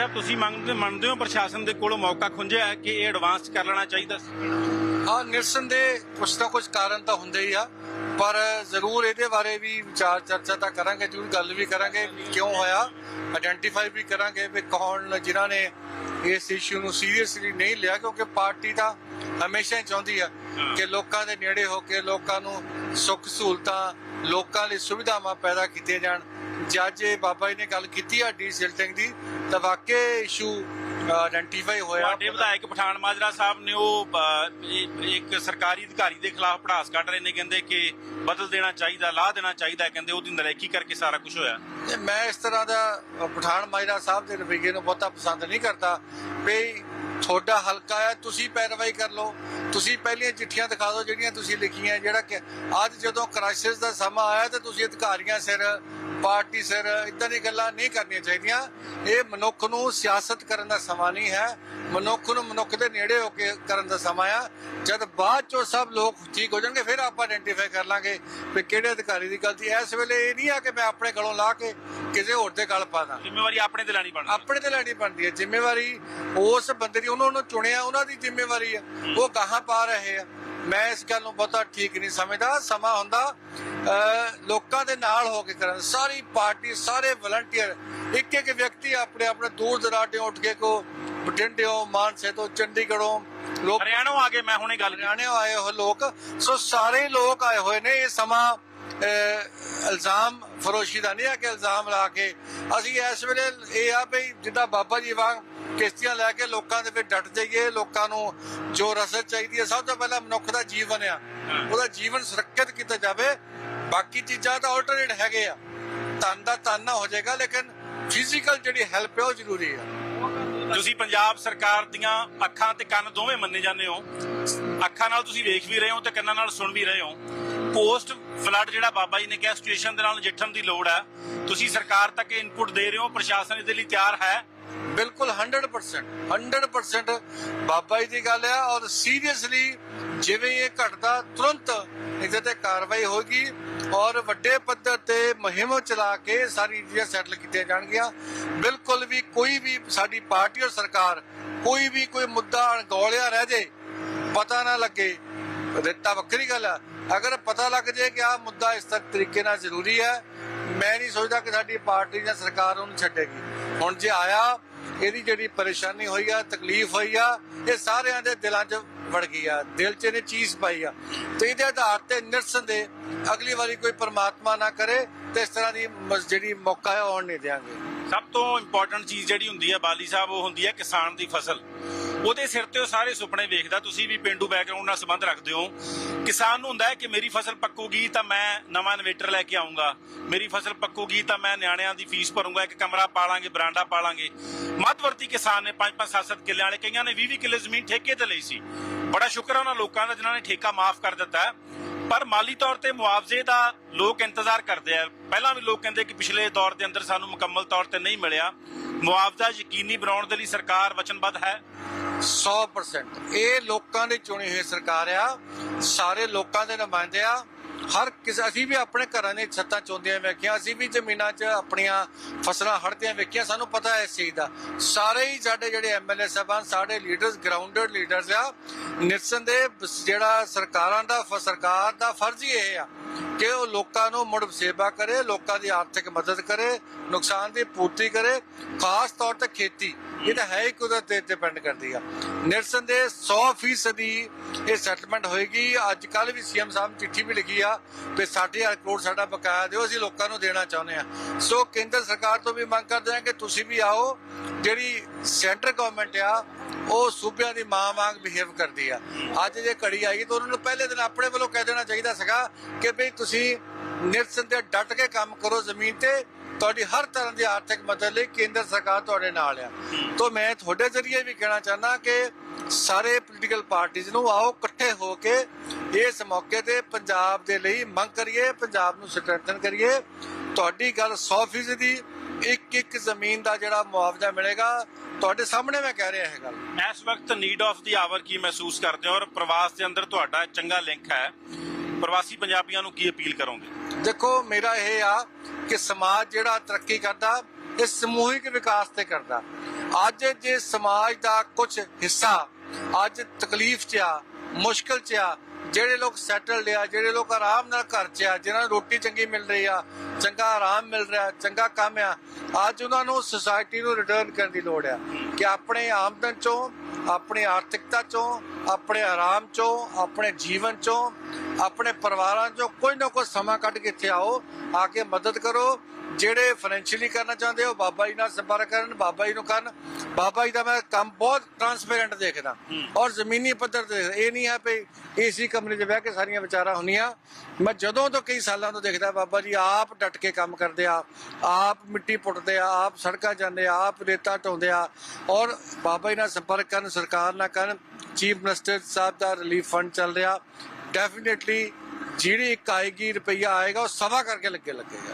ਸਾਹਿਬ ਤੁਸੀਂ ਮੰਗਦੇ ਮੰਨਦੇ ਹੋ ਪ੍ਰਸ਼ਾਸਨ ਦੇ ਕੋਲੋਂ ਮੌਕਾ ਖੁੰਝਿਆ ਹੈ ਕਿ ਇਹ ਐਡਵਾਂਸ ਕਰ ਲੈਣਾ ਚਾਹੀਦਾ ਸੀ? ਹਾਂ ਨਿਰਸਨ ਦੇ ਕੁਛ ਨਾ ਕੁਛ ਕਾਰਨ ਤਾਂ ਹੁੰਦੇ ਹੀ ਆ ਪਰ ਜ਼ਰੂਰ ਇਹਦੇ ਬਾਰੇ ਵੀ ਵਿਚਾਰ ਚਰਚਾ ਤਾਂ ਕਰਾਂਗੇ ਜ਼ਰੂਰ ਗੱਲ ਵੀ ਕਰਾਂਗੇ ਕਿਉਂ ਹੋਇਆ ਆਇਡੈਂਟੀਫਾਈ ਵੀ ਕਰਾਂਗੇ ਵੀ ਕੌਣ ਜਿਨ੍ਹਾਂ ਨੇ ਇਸ ਇਸ਼ੂ ਨੂੰ ਸੀਰੀਅਸਲੀ ਨਹੀਂ ਲਿਆ ਕਿਉਂਕਿ ਪਾਰਟੀ ਤਾਂ ਹਮੇਸ਼ਾ ਹੀ ਚਾਹੁੰਦੀ ਆ ਕਿ ਲੋਕਾਂ ਦੇ ਨੇੜੇ ਹੋ ਕੇ ਲੋਕਾਂ ਨੂੰ ਸੁੱਖ ਸਹੂਲਤਾਂ ਲੋਕਾਂ ਲਈ ਸੁਵਿਧਾਵਾਂ ਪੈਦਾ ਕੀਤੀਆਂ ਜਾਣ ਜੱਜ ਬਾਬਾ ਜੀ ਨੇ ਗੱਲ ਕੀਤੀ ਆ ਡੀਸਿਲਟਿੰਗ ਦੀ ਤਾਂ ਵਾਕਿਆ ਇਸ਼ੂ ਆਇਡੈਂਟੀਫਾਈ ਹੋਇਆ ਤੁਹਾਡੇ ਵਿਧਾਇਕ ਪਠਾਨ ਮਾਜਰਾ ਸਾਹਿਬ ਨੇ ਉਹ ਅ, ਇਹ- ਇੱਕ ਸਰਕਾਰੀ ਅਧਿਕਾਰੀ ਦੇ ਖਿਲਾਫ ਪੜਾਸ ਕੱਢ ਰਹੇ ਨੇ ਕਹਿੰਦੇ ਕਿ ਬਦਲ ਦੇਣਾ ਚਾਹੀਦਾ ਲਾਹ ਦੇਣਾ ਚਾਹੀਦਾ ਹੈ। ਕਹਿੰਦੇ ਉਹਦੀ ਨਲਾਇਕੀ ਕਰਕੇ ਸਾਰਾ ਕੁਝ ਹੋਇਆ ਤੇ ਮੈਂ ਇਸ ਤਰ੍ਹਾਂ ਦਾ ਅ, ਪਠਾਨ ਮਾਜਰਾ ਸਾਹਿਬ ਦੇ ਰਵੱਈਏ ਨੂੰ ਬਹੁਤਾ ਪਸੰਦ ਨਹੀਂ ਕਰਦਾ ਵੀ ਤੁਹਾਡਾ ਹਲਕਾ ਹੈ ਤੁਸੀਂ ਪੈਰਵਾਈ ਕਰ ਲਓ ਤੁਸੀਂ ਪਹਿਲੀਆਂ ਚਿੱਠੀਆਂ ਦਿਖਾ ਦਿਓ ਜਿਹੜੀਆਂ ਤੁਸੀਂ ਲਿਖੀਆਂ ਜਿਹੜਾ ਕਿ ਅੱਜ ਜਦੋਂ ਕ੍ਰਾਈਸਿਸ ਦਾ ਸਮਾਂ ਆਇਆ ਤੇ ਤੁਸੀਂ ਅਧਿਕਾਰੀਆਂ ਸਿਰ ਪਾਰਟੀ ਸਿਰ ਇਦਾਂ ਦੀਆਂ ਗੱਲਾਂ ਨਹੀਂ ਕਰਨੀਆਂ ਚਾਹੀਦੀਆਂ। ਇਹ ਮਨੁੱਖ ਨੂੰ ਸਿਆਸਤ ਕਰਨ ਦਾ ਸਮਾਂ ਨਹੀਂ ਹੈ। ਮਨੁੱਖ ਨੂੰ ਮਨੁੱਖ ਦੇ ਨੇੜੇ ਹੋ ਕੇ ਕਰਨ ਦਾ ਸਮਾਂ ਆ। ਜਦ ਬਾਅਦ ਚੋਂ ਸਭ ਲੋਕ ਠੀਕ ਹੋ ਜਾਣਗੇ ਫਿਰ ਆਪਾਂ ਆਇਡੈਂਟੀਫਾਈ ਕਰ ਲਾਂਗੇ ਵੀ ਕਿਹੜੇ ਅਧਿਕਾਰੀ ਦੀ ਗਲਤੀ। ਇਸ ਵੇਲੇ ਇਹ ਨਹੀਂ ਆ ਕਿ ਮੈਂ ਆਪਣੇ ਗਲੋਂ ਲਾ ਕੇ ਕਿਸੇ ਹੋਰ ਦੇ ਗਲ ਪਾ ਦਾਂ। ਜ਼ਿੰਮੇਵਾਰੀ ਆਪਣੇ ਤੇ ਲੈਣੀ ਬਣਦੀ ਆਪਣੇ ਤੇ ਲੈਣੀ ਬਣਦੀ ਹੈ। ਜ਼ਿੰਮੇਵਾਰੀ ਉਸ ਬੰਦੇ ਦੀ ਉਹਨਾਂ ਨੂੰ ਚੁਣਿਆ ਉਹਨਾਂ ਦੀ ਜ਼ਿੰਮੇਵਾਰੀ ਹੈ ਉਹ ਗਾਹਾਂ ਪਾ ਰਹੇ ਆ। ਮੈਂ ਇਸ ਗੱਲ ਨੂੰ ਬਹੁਤਾ ਠੀਕ ਨਹੀਂ ਸਮਝਦਾ। ਸਮਾਂ ਹੁੰਦਾ ਲੋਕਾਂ ਦੇ ਨਾਲ ਹੋ ਕੇ ਕਰਨ। ਸਾਰੀ ਪਾਰਟੀ ਸਾਰੇ ਵਲੰਟੀਅਰ ਇੱਕ ਇੱਕ ਵਿਅਕਤੀ ਆਪਣੇ ਆਪਣੇ ਦੂਰ ਦਰਾਡੇ ਉੱਠ ਕੇ ਕੋ ਬਠਿੰਡਿਓਂ ਮਾਨਸੇ ਤੋਂ ਚੰਡੀਗੜ੍ਹੋਂ ਲੋਕ ਹਰਿਆਣੋਂ ਆ ਕੇ ਮੈਂ ਹੁਣੇ ਗੱਲ ਹਰਿਆਣੇ ਆਏ ਹੋਏ ਲੋਕ। ਸੋ ਸਾਰੇ ਲੋਕ ਆਏ ਹੋਏ ਨੇ। ਇਹ ਸਮਾਂ ਇਲਜ਼ਾਮ ਫਰੋਸ਼ੀ ਦਾ ਨਹੀਂ ਹੈ ਕਿ ਇਲਜ਼ਾਮ ਲਾ ਕੇ ਅਸੀਂ ਇਸ ਵੇਲੇ ਇਹ ਆ ਵੀ ਜਿੱਦਾਂ ਬਾਬਾ ਜੀ ਵਾਂਗ ਕਿਸ਼ਤੀਆਂ ਲੈ ਕੇ ਲੋਕਾਂ ਦੇ ਵਿੱਚ ਡਟ ਜਾਈਏ ਲੋਕਾਂ ਨੂੰ ਜੋ ਰਸਦ ਚਾਹੀਦੀ ਹੈ ਸਭ ਤੋਂ ਪਹਿਲਾਂ ਮਨੁੱਖ ਦਾ ਜੀਵਨ ਆ। ਉਹਦਾ ਜੀਵਨ ਸੁਰੱਖਿਅਤ ਕੀਤਾ ਜਾਵੇ। ਬਾਕੀ ਚੀਜ਼ਾਂ ਤਾਂ ਆਲਟਰਨੇਟ ਹੈਗੇ ਆ। ਤਨ ਦਾ ਤਨ ਨਾ ਹੋ ਜਾਏਗਾ ਲੇਕਿਨ ਫਿਜ਼ੀਕਲ ਜਿਹੜੀ ਹੈਲਪ ਹੈ ਉਹ ਜ਼ਰੂਰੀ ਹੈ ਤੁਸੀਂ ਪੰਜਾਬ ਸਰਕਾਰ ਦੀਆਂ ਅੱਖਾਂ ਤੇ ਕੰਨ ਦੋਵੇਂ ਮੰਨੇ ਜਾਂਦੇ ਹੋ। ਅੱਖਾਂ ਨਾਲ ਤੁਸੀਂ ਵੇਖ ਵੀ ਰਹੇ ਹੋ ਤੇ ਕੰਨਾਂ ਨਾਲ ਸੁਣ ਵੀ ਰਹੇ ਹੋ। ਪੋਸਟ ਫਲੱਡ ਜਿਹੜਾ ਬਾਬਾ ਜੀ ਨੇ ਕਿਹਾ ਸਿਚੁਏਸ਼ਨ ਦੇ ਨਾਲ ਨਜਿੱਠਣ ਦੀ ਲੋੜ ਹੈ। ਤੁਸੀਂ ਸਰਕਾਰ ਤੱਕ ਇਨਪੁਟ ਦੇ ਰਹੇ ਹੋ ਪ੍ਰਸ਼ਾਸਨ ਇਹਦੇ ਲਈ ਤਿਆਰ ਹੈ। ਬਿਲਕੁਲ 100% 100% ਬਾਬਾ ਜੀ ਦੀ ਗੱਲ ਆ ਔਰ ਸੀਰੀਅਸਲੀ ਜਿਵੇਂ ਇਹ ਘਟਦਾ ਤੁਰੰਤ ਇਹਦੇ ਤੇ ਕਾਰਵਾਈ ਹੋਗੀ ਔਰ ਵੱਡੇ ਪੱਧਰ ਤੇ ਮੁਹਿੰਮ ਚਲਾ ਕੇ ਸਾਰੀ ਚੀਜ਼ਾਂ ਸੈਟਲ ਕੀਤੀਆਂ ਜਾਣਗੀਆਂ। ਬਿਲਕੁਲ ਵੀ ਕੋਈ ਵੀ ਸਾਡੀ ਪਾਰਟੀ ਔਰ ਸਰਕਾਰ ਕੋਈ ਵੀ ਕੋਈ ਮੁੱਦਾ ਅਣਗੌਲਿਆ ਰਹਿ ਜੇ, ਪਤਾ ਨਾ ਲੱਗੇ। ਦਿੱਤਾ ਵੱਖਰੀ ਗੱਲ ਆ। ਅਗਰ ਪਤਾ ਲੱਗ ਜੇ ਕਿ ਆ ਮੁੱਦਾ ਇਸ ਤੱਕ ਤਰੀਕੇ ਨਾਲ ਜ਼ਰੂਰੀ ਹੈ, ਮੈਂ ਨਹੀਂ ਸੋਚਦਾ ਕਿ ਸਾਡੀ ਪਾਰਟੀ ਜਾਂ ਸਰਕਾਰ ਉਹਨੂੰ ਛੱਡੇਗੀ। ਹੁਣ ਜੇ ਆਇਆ, ਇਹਦੀ ਜਿਹੜੀ ਪਰੇਸ਼ਾਨੀ ਹੋਈ ਆ, ਤਕਲੀਫ ਹੋਈ ਆ, ਇਹ ਸਾਰਿਆਂ ਦੇ ਦਿਲਾਂ 'ਚ ਵੜ ਗਈ ਆ, ਦਿਲ 'ਚ ਇਹਨੇ ਚੀਜ਼ ਪਾਈ ਆ। ਤੇ ਇਹਦੇ ਆਧਾਰ ਤੇ ਨਿਰਸਨ ਅਗਲੀ ਵਾਰੀ ਕੋਈ ਪਰਮਾਤਮਾ ਨਾ ਕਰੇ, ਤੇ ਇਸ ਤਰ੍ਹਾਂ ਦੀ ਜਿਹੜੀ ਮੌਕਾ ਹੈ ਆਉਣ ਨਹੀਂ ਦਿਆਂਗੇ। ਸਭ ਤੋਂ ਇੰਪੋਰਟੈਂਟ ਚੀਜ਼ ਜਿਹੜੀ ਹੁੰਦੀ ਹੈ ਬਾਲੀ ਸਾਹਿਬ, ਉਹ ਹੁੰਦੀ ਹੈ ਕਿਸਾਨ ਦੀ ਫਸਲ। ਉਹਦੇ ਸਿਰ ਤੇ ਉਹ ਸਾਰੇ ਸੁਪਨੇ ਵੇਖਦਾ, ਤੁਸੀਂ ਵੀ ਪਿੰਡੂ ਬੈਕਗ੍ਰਾਉਂਡ ਨਾਲ ਸੰਬੰਧ ਰੱਖਦੇ ਹੋ। ਕਿਸਾਨ ਨੂੰ ਹੁੰਦਾ ਹੈ ਕਿ ਮੇਰੀ ਫਸਲ ਪੱਕੂਗੀ ਤਾਂ ਮੈਂ ਨਵਾਂ ਇਨਵੇਟਰ ਲੈ ਕੇ ਆਉਂਗਾ ਮੇਰੀ ਫਸਲ ਪੱਕੂਗੀ ਤਾਂ ਮੈਂ ਨਿਆਣਿਆਂ ਦੀ ਫੀਸ ਭਰੂੰਗਾ, ਇੱਕ ਕਮਰਾ ਪਾਲਾਂਗੇ, ਬਰਾਂਡਾ ਪਾਲਾਂਗੇ। ਮੱਧਵਰਤੀ ਕਿਸਾਨ ਨੇ 5-5 7-7 ਕਿੱਲੇ ਵਾਲੇ, ਕਈਆਂ ਨੇ 20-20 ਕਿੱਲੇ ਜ਼ਮੀਨ ਠੇਕੇ ਤੇ ਲਈ ਸੀ। ਬੜਾ ਸ਼ੁਕਰ ਹੈ ਉਹਨਾਂ ਲੋਕਾਂ ਦਾ, ਜਿਨ੍ਹਾਂ ਨੇ ਠੇਕਾ ਮਾਫ ਕਰ ਦਿੱਤਾ ਪਰ ਮਾਲੀ ਤੌਰ ਤੇ ਮੁਆਵਜ਼ੇ ਦਾ ਲੋਕ ਇੰਤਜ਼ਾਰ ਕਰਦੇ ਆ। ਪਹਿਲਾਂ ਵੀ ਲੋਕ ਕਹਿੰਦੇ ਕਿ ਪਿਛਲੇ ਦੌਰ ਦੇ ਅੰਦਰ ਸਾਨੂੰ ਮੁਕੰਮਲ ਤੌਰ ਤੇ ਨਹੀਂ ਮਿਲਿਆ। ਮੁਆਵਜ਼ਾ ਯਕੀਨੀ ਬਣਾਉਣ ਦੇ ਲਈ ਸਰਕਾਰ ਵਚਨਬੱਧ ਹੈ। 100% ਇਹ ਲੋਕਾਂ ਦੀ ਚੁਣੀ ਹੋਈ ਸਰਕਾਰ ਆ ਸਾਰੇ ਲੋਕਾਂ ਦੇ ਨੁਮਾਇੰਦੇ ਆ ਹਰ ਕਿਸੇ ਅਸੀਂ ਵੀ ਆਪਣੇ ਘਰਾਂ ਦੇ ਛੱਤਾਂ ਚੋਂਦਿਆਂ ਵੇਖੀਆਂ, ਅਸੀਂ ਵੀ ਜ਼ਮੀਨਾਂ 'ਚ ਆਪਣੀਆਂ ਫਸਲਾਂ ਹੜਦਿਆਂ ਵੇਖੀਆਂ, ਸਾਨੂੰ ਪਤਾ ਹੈ ਇਸ ਚੀਜ਼ ਦਾ। ਸਾਰੇ ਹੀ ਸਾਡੇ ਜਿਹੜੇ ਐਮਐਲਏ ਸਾਹਿਬਾਨ, ਸਾਡੇ ਲੀਡਰਸ ਗਰਾਊਂਡਡ ਲੀਡਰਸ ਆ। ਨਿਰਸਨ ਦੇ ਜਿਹੜਾ ਸਰਕਾਰਾਂ ਦਾ ਸਰਕਾਰ ਦਾ ਫਰਜ਼ ਹੀ ਇਹ ਆ ਕਿ ਉਹ ਲੋਕਾਂ ਨੂੰ ਮੁੜ ਸੇਵਾ ਕਰੇ, ਲੋਕਾਂ ਦੀ ਆਰਥਿਕ ਮਦਦ ਕਰੇ, ਨੁਕਸਾਨ ਦੀ ਪੂਰਤੀ ਕਰੇ। ਖਾਸ ਤੌਰ ਤੇ ਖੇਤੀ, ਇਹ ਤਾਂ ਹੈ ਹੀ ਕੁਦਰਤ ਤੇ ਡਿਪੈਂਡ ਕਰਦੀ ਆ। ਨਿਰਸਨ ਦੇ 100% ਦੀ ਇਹ ਸੈਟਲਮੈਂਟ ਹੋਏਗੀ। ਅੱਜ ਕੱਲ ਵੀ ਸੀਐਮ ਸਾਹਿਬ ਚਿੱਠੀ ਵੀ ਲਿਖੀ ਆ ਕਿ 60000 ਕਰੋੜ ਸਾਡਾ ਬਕਾਇਆ ਦਿਓ, ਅਸੀਂ ਲੋਕਾਂ ਨੂੰ ਦੇਣਾ ਚਾਹੁੰਦੇ ਆ। ਸੋ ਕੇਂਦਰ ਸਰਕਾਰ ਤੋਂ ਵੀ ਮੰਗ ਕਰਦੇ ਆ ਕਿ ਤੁਸੀਂ ਵੀ ਆਓ, ਜਿਹੜੀ ਸੈਂਟਰ ਗਵਰਨਮੈਂਟ ਆ, ਉਹ ਸੂਬਿਆਂ ਦੀ ਮਾਂ ਵਾਂਗ ਬਿਹੇਵ ਕਰਦੀ ਆ। ਅੱਜ ਜੇ ਘੜੀ ਆਈ ਤਾਂ ਉਹਨਾਂ ਨੂੰ ਪਹਿਲੇ ਦਿਨ ਆਪਣੇ ਵੱਲੋਂ ਕਹਿ ਦੇਣਾ ਚਾਹੀਦਾ ਸੀਗਾ ਕਿ ਭਈ ਤੁਸੀਂ ਨਿਰਸਨ ਤੇ ਡਟ ਕੇ ਕੰਮ ਕਰੋ ਜ਼ਮੀਨ ਤੇ ਤੁਹਾਡੀ ਹਰ ਤਰ੍ਹਾਂ ਦੀ ਆਰਥਿਕ ਮਦਦ ਲਈ ਕੇਂਦਰ ਸਰਕਾਰ ਤੁਹਾਡੇ ਨਾਲ ਆ। ਤੋਂ ਮੈਂ ਤੁਹਾਡੇ ਜ਼ਰੀਏ ਵੀ ਕਹਿਣਾ ਚਾਹੁੰਦਾ ਕਿ ਸਾਰੇ ਪੋਲੀਟੀਕਲ ਪਾਰਟੀਆਂ ਨੂੰ ਆਓ, ਇਕੱਠੇ ਹੋ ਕੇ ਇਸ ਮੌਕੇ ਤੇ ਪੰਜਾਬ ਦੇ ਲਈ ਮੰਗ ਕਰੀਏ, ਪੰਜਾਬ ਨੂੰ ਸਟਰੈਂਥਨ ਕਰੀਏ। ਤੁਹਾਡੀ ਗੱਲ 100% ਦੀ ਇੱਕ ਇੱਕ ਜ਼ਮੀਨ ਦਾ ਜਿਹੜਾ ਮੁਆਵਜ਼ਾ ਮਿਲੇਗਾ, ਤੁਹਾਡੇ ਸਾਹਮਣੇ ਮੈਂ ਕਹਿ ਰਿਹਾ ਇਹ ਗੱਲ ਇਸ ਵਕਤ ਨੀਡ ਆਫ ਦੀ ਆਵਰ ਕੀ ਮਹਿਸੂਸ ਕਰਦੇ ਹੋ ਔਰ ਪ੍ਰਵਾਸ ਦੇ ਅੰਦਰ ਤੁਹਾਡਾ ਚੰਗਾ ਲਿੰਕ ਹੈ। ਪ੍ਰਵਾਸੀ ਪੰਜਾਬੀਆਂ ਨੂੰ ਕੀ ਅਪੀਲ ਕਰੋਗੇ? ਦੇਖੋ, ਮੇਰਾ ਇਹ ਆ ਕਿ ਸਮਾਜ ਜਿਹੜਾ ਤਰੱਕੀ ਕਰਦਾ, ਇਹ ਸਮੂਹਿਕ ਵਿਕਾਸ ਤੇ ਕਰਦਾ। ਅੱਜ ਜੇ ਸਮਾਜ ਦਾ ਕੁਝ ਹਿੱਸਾ, ਅੱਜ ਤਕਲੀਫ 'ਚ ਆ, ਮੁਸ਼ਕਲ 'ਚ ਆ, ਜਿਹੜੇ ਲੋਕ ਸੈਟਲਡ ਆ, ਜਿਹੜੇ ਲੋਕ ਆਰਾਮ ਨਾਲ ਘਰ 'ਚ ਆ, ਜਿਨ੍ਹਾਂ ਨੂੰ ਰੋਟੀ ਚੰਗੀ ਮਿਲ ਰਹੀ ਆ, ਚੰਗਾ ਆਰਾਮ ਮਿਲ ਰਿਹਾ, ਚੰਗਾ ਕੰਮ ਆ, ਅੱਜ ਉਹਨਾਂ ਨੂੰ ਸੁਸਾਇਟੀ ਨੂੰ ਰਿਟਰਨ ਕਰਨ ਦੀ ਲੋੜ ਆ। ਕਿ ਆਪਣੇ ਆਮਦਨ 'ਚੋਂ ਆਪਣੀ ਆਰਥਿਕਤਾ 'ਚੋਂ ਆਪਣੇ ਆਰਾਮ 'ਚੋਂ ਆਪਣੇ ਜੀਵਨ 'ਚੋਂ ਆਪਣੇ ਪਰਿਵਾਰਾਂ 'ਚੋਂ ਕੋਈ ਨਾ ਕੋਈ ਸਮਾਂ ਕੱਢ ਕੇ ਇੱਥੇ ਆਓ ਆ ਕੇ ਮਦਦ ਕਰੋ। ਜਿਹੜੇ ਫਾਈਨੈਂਸ਼ੀਅਲੀ ਕਰਨਾ ਚਾਹੁੰਦੇ ਹੋ ਬਾਬਾ ਜੀ ਨਾਲ ਸੰਪਰਕ ਕਰਨ ਬਾਬਾ ਜੀ ਨੂੰ ਕਰਨ। ਬਾਬਾ ਜੀ ਦਾ ਮੈਂ ਕੰਮ ਬਹੁਤ ਟਰਾਂਸਪੇਰੈਂਟ ਦੇਖਦਾ ਔਰ ਜ਼ਮੀਨੀ ਪੱਧਰ ਤੇ ਇਹ ਨਹੀਂ ਹੈ ਵੀ ਏਸੀ ਕਮਰੇ 'ਚ ਬਹਿ ਕੇ ਸਾਰੀਆਂ ਵਿਚਾਰਾਂ ਹੁੰਦੀਆਂ। ਮੈਂ ਜਦੋਂ ਤੋਂ ਕਈ ਸਾਲਾਂ ਤੋਂ ਦੇਖਦਾ ਬਾਬਾ ਜੀ ਆਪ ਡਟ ਕੇ ਕੰਮ ਕਰਦੇ ਆ ਆਪ ਮਿੱਟੀ ਪੁੱਟਦੇ ਆ ਆਪ ਸੜਕਾਂ ਜਾਂਦੇ ਆ ਆਪ ਰੇਤਾ ਢੋਂਦੇ ਆ। ਔਰ ਬਾਬਾ ਜੀ ਨਾਲ ਸੰਪਰਕ ਕਰਨ ਸਰਕਾਰ ਨਾ ਕਰਨ, ਚੀਫ ਮਿਨਿਸਟਰ ਸਾਹਿਬ ਦਾ ਰਿਲੀਫ ਫੰਡ ਚੱਲ ਰਿਹਾ। ਡੈਫੀਨਿਟਲੀ ਜਿਹੜੀ ਇੱਕ ਆਏਗੀ ਰੁਪਈਆ ਆਏਗਾ, ਉਹ ਸਵਾ ਕਰਕੇ ਲੱਗੇ ਲੱਗੇਗਾ।